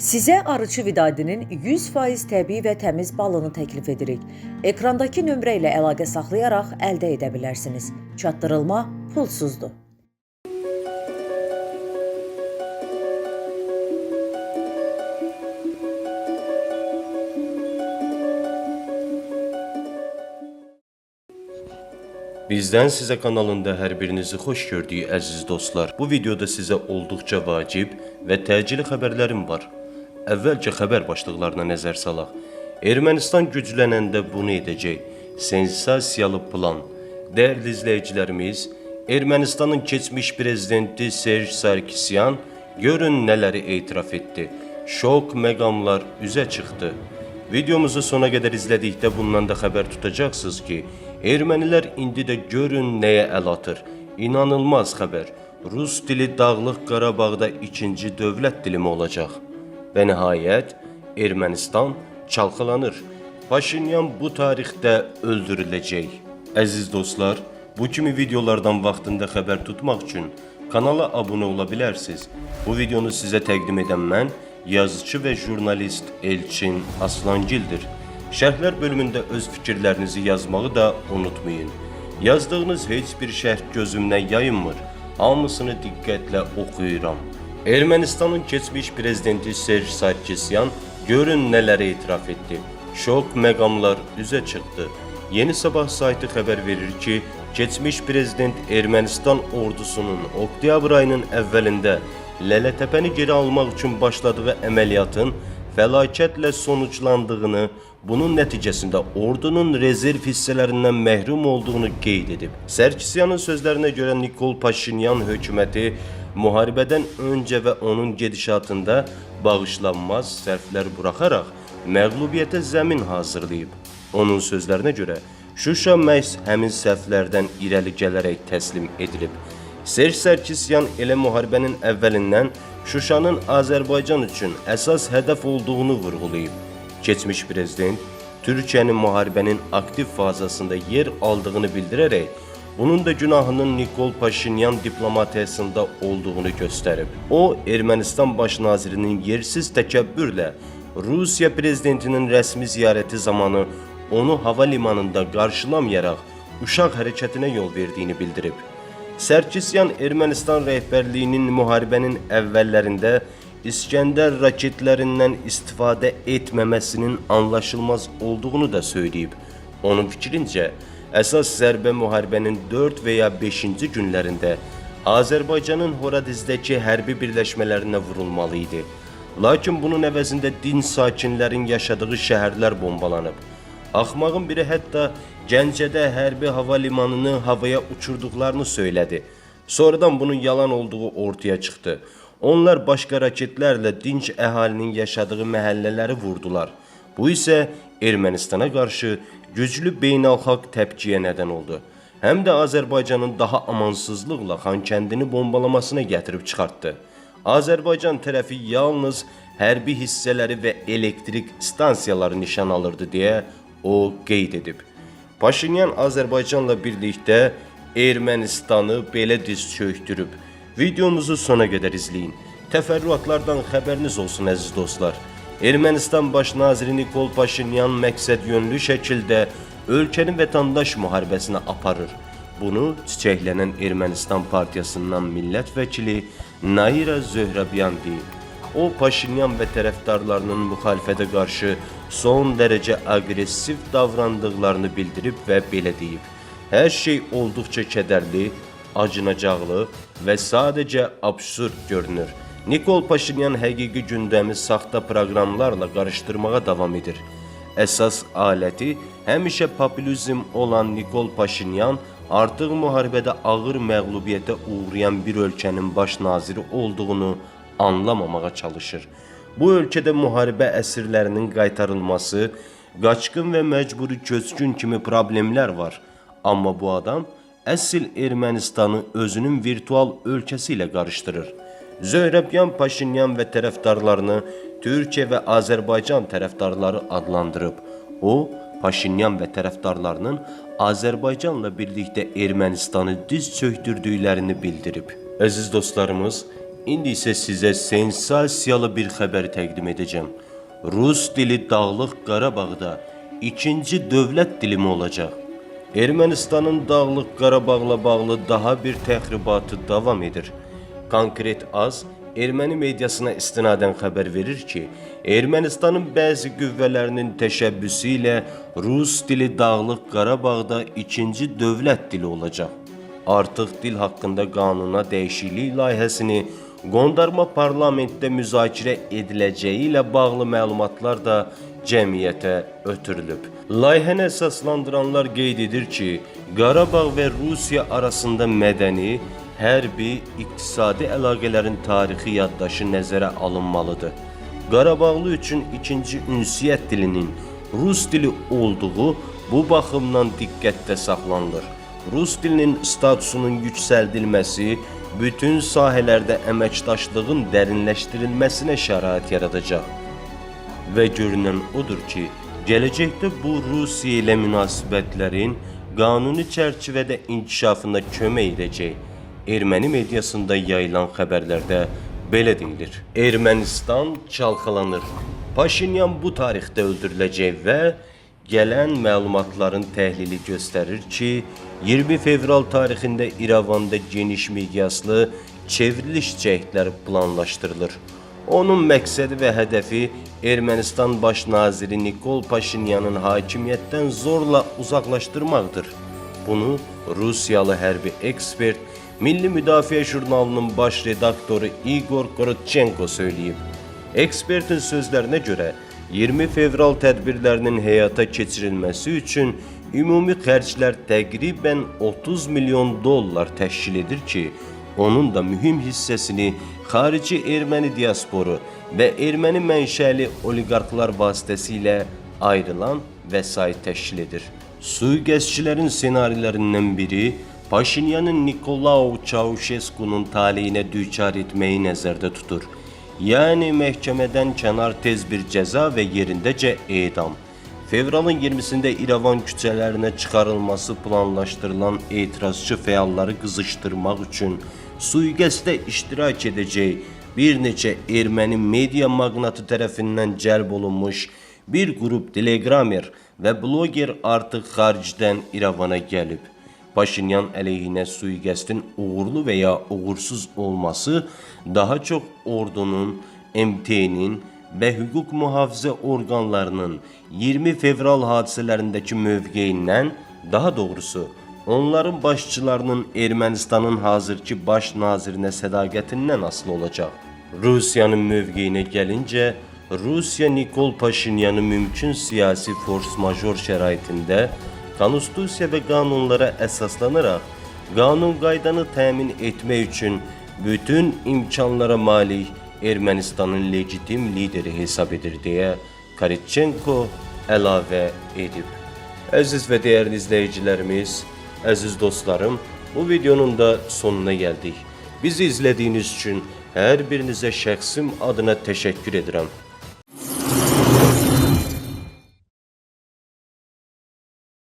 Sizə arıçı vidadinin 100% təbii və təmiz balını təklif edirik. Ekrandakı nömrə ilə əlaqə saxlayaraq əldə edə bilərsiniz. Çatdırılma pulsuzdur. Bizdən sizə kanalında hər birinizi xoş gördük əziz dostlar. Bu videoda sizə olduqca vacib və təcili xəbərlərim var. Əvvəlcə xəbər başlıqlarına nəzər salaq. Ermənistan güclənəndə bunu edəcək. Sensasiyalı plan. Dəyərli izləyicilərimiz, Ermənistanın keçmiş prezidenti Serj Sarkisyan görün nələri etiraf etdi. Şok məqamlar üzə çıxdı. Videomuzu sona qədər izlədikdə bundan da xəbər tutacaqsınız ki, ermənilər indi də görün nəyə əl atır. İnanılmaz xəbər. Rus dili Dağlıq Qarabağda ikinci dövlət dilimi olacaq. Və nəhayət Ermənistan çalxalanır. Paşinyan bu tarixdə öldürüləcək. Əziz dostlar, bu kimi videolardan vaxtında xəbər tutmaq üçün kanala abunə ola bilərsiniz. Bu videonu sizə təqdim edən mən yazıcı və jurnalist Elçin Aslangildir. Şərhlər bölümündə öz fikirlərinizi yazmağı da unutmayın. Yazdığınız heç bir şərh gözümdən yayınmır. Hamısını diqqətlə oxuyuram. Ermənistanın keçmiş prezidenti Serj Sarkisyan görün nələri etiraf etdi. Şok məqamlar üzə çıxdı. Yeni Sabah saytı xəbər verir ki, keçmiş prezident Ermənistan ordusunun oktyabr ayının əvvəlində Lələtəpəni geri almaq üçün başladığı əməliyyatın fəlakətlə sonuçlandığını, bunun nəticəsində ordunun rezerv hissələrindən məhrum olduğunu qeyd edib. Sərkisyanın sözlərinə görə Nikol Paşinyan hökuməti müharibədən öncə və onun gedişatında bağışlanmaz sərflər buraxaraq məğlubiyyətə zəmin hazırlayıb. Onun sözlərinə görə Şuşa məhz həmin səhvlərdən irəli gələrək təslim edilib. Serj Sərkisyan elə müharibənin əvvəlindən Şuşanın Azərbaycan üçün əsas hədəf olduğunu vurğulayıb. Keçmiş prezident Türkiyənin müharibənin aktiv fazasında yer aldığını bildirərək bunun da günahının Nikol Paşinyan diplomatiyasında olduğunu göstərib. O, Ermənistan baş nazirinin yersiz təkəbbürlə Rusiya prezidentinin rəsmi ziyarəti zamanı onu hava limanında qarşılamayaraq uşaq hərəkətinə yol verdiyini bildirib. Sərkisyan Ermənistan rəhbərliyinin müharibənin əvvəllərində İskəndər raketlərindən istifadə etməməsinin anlaşılmaz olduğunu da söyləyib. Onun fikrincə, əsas zərbə müharibənin 4 və ya 5-ci günlərində Azərbaycanın Horadizdəki hərbi birləşmələrinə vurulmalı idi. Lakin bunun əvəzində din sakinlərin yaşadığı şəhərlər bombalanıb. Axmağın biri hətta Gəncədə hərbi hava limanını havaya uçurduqlarını söylədi. Sonradan bunun yalan olduğu ortaya çıxdı. Onlar başqa raketlərlə dinc əhalinin yaşadığı məhəllələri vurdular. Bu isə Ermənistana qarşı güclü beynəlxalq təpkiyə nədən oldu. Həm də Azərbaycanın daha amansızlıqla Xankəndini bombalamasına gətirib çıxartdı. Azərbaycan tərəfi yalnız hərbi hissələri və elektrik stansiyaları nişan alırdı deyə o qeyd edib. Paşinyan Azərbaycanla birlikdə Ermənistanı belə diz çöktürüb. Videomuzu sona qədər izləyin. Təfərrüatlardan xəbəriniz olsun əziz dostlar. Ermənistan baş naziri Nikol Paşinyan məqsəd yönlü şəkildə ölkənin vətəndaş müharibəsinə aparır. Bunu çiçəklənən Ermənistan partiyasından millət vəkili Naira Zöhrəbyan deyib. O, Paşinyan və tərəfdarlarının müxalifətə qarşı son dərəcə aqressiv davrandıqlarını bildirib və belə deyib. Hər şey olduqca kədərli, acınacaqlı və sadəcə absurd görünür. Nikol Paşinyan həqiqi gündəmi saxta proqramlarla qarışdırmağa davam edir. Əsas aləti həmişə populizm olan Nikol Paşinyan artıq müharibədə ağır məğlubiyyətə uğrayan bir ölkənin baş naziri olduğunu anlamamağa çalışır. Bu ölkədə müharibə əsirlərinin qaytarılması, qaçqın və məcburi köçkün kimi problemlər var. Amma bu adam əsl Ermənistanı özünün virtual ölkəsi ilə qarışdırır. Zöhrəbyan Paşinyan və tərəfdarlarını Türkiyə və Azərbaycan tərəfdarları adlandırıb. O, Paşinyan və tərəfdarlarının Azərbaycanla birlikdə Ermənistanı diz çöktürdüklərini bildirib. Əziz dostlarımız, İndi isə sizə sensasiyalı bir xəbər təqdim edəcəm. Rus dili Dağlıq Qarabağda ikinci dövlət dilimi olacaq. Ermənistanın Dağlıq Qarabağla bağlı daha bir təxribatı davam edir. Konkret az Erməni mediasına istinadən xəbər verir ki, Ermənistanın bəzi qüvvələrinin təşəbbüsü ilə Rus dili Dağlıq Qarabağda ikinci dövlət dili olacaq. Artıq dil haqqında qanuna dəyişiklik layihəsini qondarma parlamentdə müzakirə ediləcəyi ilə bağlı məlumatlar da cəmiyyətə ötürülüb. Layihəni əsaslandıranlar qeyd edir ki, Qarabağ və Rusiya arasında mədəni, hərbi, iqtisadi əlaqələrin tarixi yaddaşı nəzərə alınmalıdır. Qarabağlı üçün ikinci ünsiyyət dilinin Rus dili olduğu bu baxımdan diqqətdə saxlanılır. Rus dilinin statusunun yüksəldilməsi bütün sahələrdə əməkdaşlığın dərinləşdirilməsinə şərait yaradacaq. Və görünən odur ki, gələcəkdə bu Rusiya ilə münasibətlərin qanuni çərçivədə inkişafına kömək edəcək. Erməni mediasında yayılan xəbərlərdə belə deyilir. Ermənistan çalxalanır. Paşinyan bu tarixdə öldürüləcək və gələn məlumatların təhlili göstərir ki, 20 fevral tarixində İrəvanda geniş miqyaslı çevriliş cəhdləri planlaşdırılır. Onun məqsədi və hədəfi Ermənistan baş naziri Nikol Paşinyanın hakimiyyətdən zorla uzaqlaşdırmaqdır. Bunu Rusiyalı hərbi ekspert, Milli Müdafiə jurnalının baş redaktoru Igor Korotchenko söyləyib. Ekspertin sözlərinə görə 20 fevral tədbirlərinin həyata keçirilməsi üçün ümumi xərclər təqribən 30 milyon dollar təşkil edir ki, onun da mühüm hissəsini xarici erməni diasporu və erməni mənşəli oliqarxlar vasitəsilə ayrılan vəsait təşkil edir. Sui-qəsdçilərin senarilərindən biri Paşinyanın Nikolau Çauşesku'nun taleyinə düçar etməyi nəzərdə tutur. Yəni məhkəmədən kənar tez bir cəza və yerindəcə edam. Fevralın 20-sində İrəvan küçələrinə çıxarılması planlaşdırılan etirazçı fəalları qızışdırmaq üçün sui-qəsdə iştirak edəcək bir neçə erməni media maqnatı tərəfindən cəlb olunmuş bir qrup telegramer və bloger artıq xaricdən İrəvana gəlib. Paşinyan əleyhinə sui-qəsdin uğurlu və ya uğursuz olması daha çox ordunun, MT-nin və hüquq mühafizə orqanlarının 20 fevral hadisələrindəki mövqeyindən, daha doğrusu onların başçılarının Ermənistanın hazırki baş nazirinə sədaqətindən asılı olacaq. Rusiyanın mövqeyinə gəlincə, Rusiya Nikol Paşinyanı mümkün siyasi fors-major şəraitində konstitusiya və qanunlara əsaslanaraq qanun qaydanı təmin etmək üçün bütün imkanlara malik Ermənistanın legitim lideri hesab edir deyə Karitchenko əlavə edib. Əziz və dəyərli izləyicilərimiz, əziz dostlarım, bu videonun da sonuna gəldik. Bizi izlədiyiniz üçün hər birinizə şəxsim adına təşəkkür edirəm.